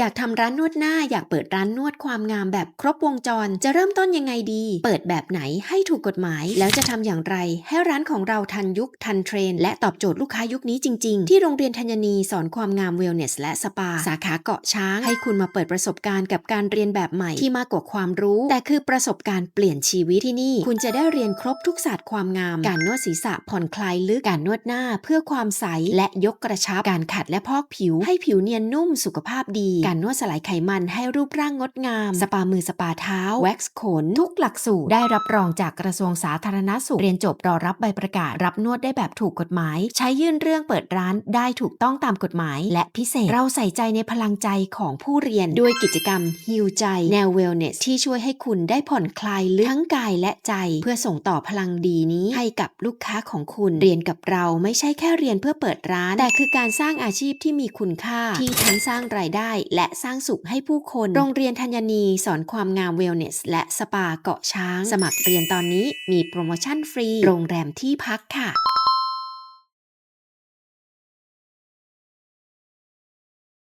อยากทำร้านนวดหน้าอยากเปิดร้านนวดความงามแบบครบวงจร จะเริ่มต้นยังไงดี เปิดแบบไหนให้ถูกกฎหมาย แล้วจะทำอย่างไร ให้ร้านของเราทันยุคทันเทรน และตอบโจทย์ลูกค้ายุคนี้จริง ๆ ที่โรงเรียนธัญนีสอนความงามเวลเนสและสปา สาขาเกาะช้าง ให้คุณมาเปิดประสบการณ์กับการเรียนแบบใหม่ที่มากกว่าความรู้ แต่คือประสบการณ์เปลี่ยนชีวิตที่นี่ คุณจะได้เรียนครบทุกศาสตร์ความงาม การนวดศีรษะผ่อนคลายลึกการนวดหน้า เพื่อความใสและยกกระชับการขัดและพอกผิว ให้ผิวเนียนนุ่มสุขภาพดีการนวดสลายไขมันให้รูปร่างงดงาม สปามือสปาเท้า แว็กซ์ขน ทุกหลักสูตร ได้รับรองจากกระทรวงสาธารณสุข เรียนจบรอรับใบประกาศ รับนวดได้แบบถูกกฎหมาย ใช้ยื่นเรื่องเปิดร้านได้ถูกต้องตามกฎหมาย และพิเศษเราใส่ใจในพลังใจของผู้เรียนด้วยกิจกรรมฮิวใจ แนวเวลเนสที่ช่วยให้คุณได้ผ่อนคลายลทั้งกายและใจ เพื่อส่งต่อพลังดีนี้ให้กับลูกค้าของคุณเรียนกับเราไม่ใช่แค่เรียนเพื่อเปิดร้าน แต่คือการสร้างอาชีพที่มีคุณค่าที่ทั้งสร้างรายได้และสร้างสุขให้ผู้คน โรงเรียนธัญนีสอนความงามเวลเนส และสปาเกาะช้าง สมัครเรียนตอนนี้มีโปรโมชั่นฟรี โรงแรมที่พักค่ะ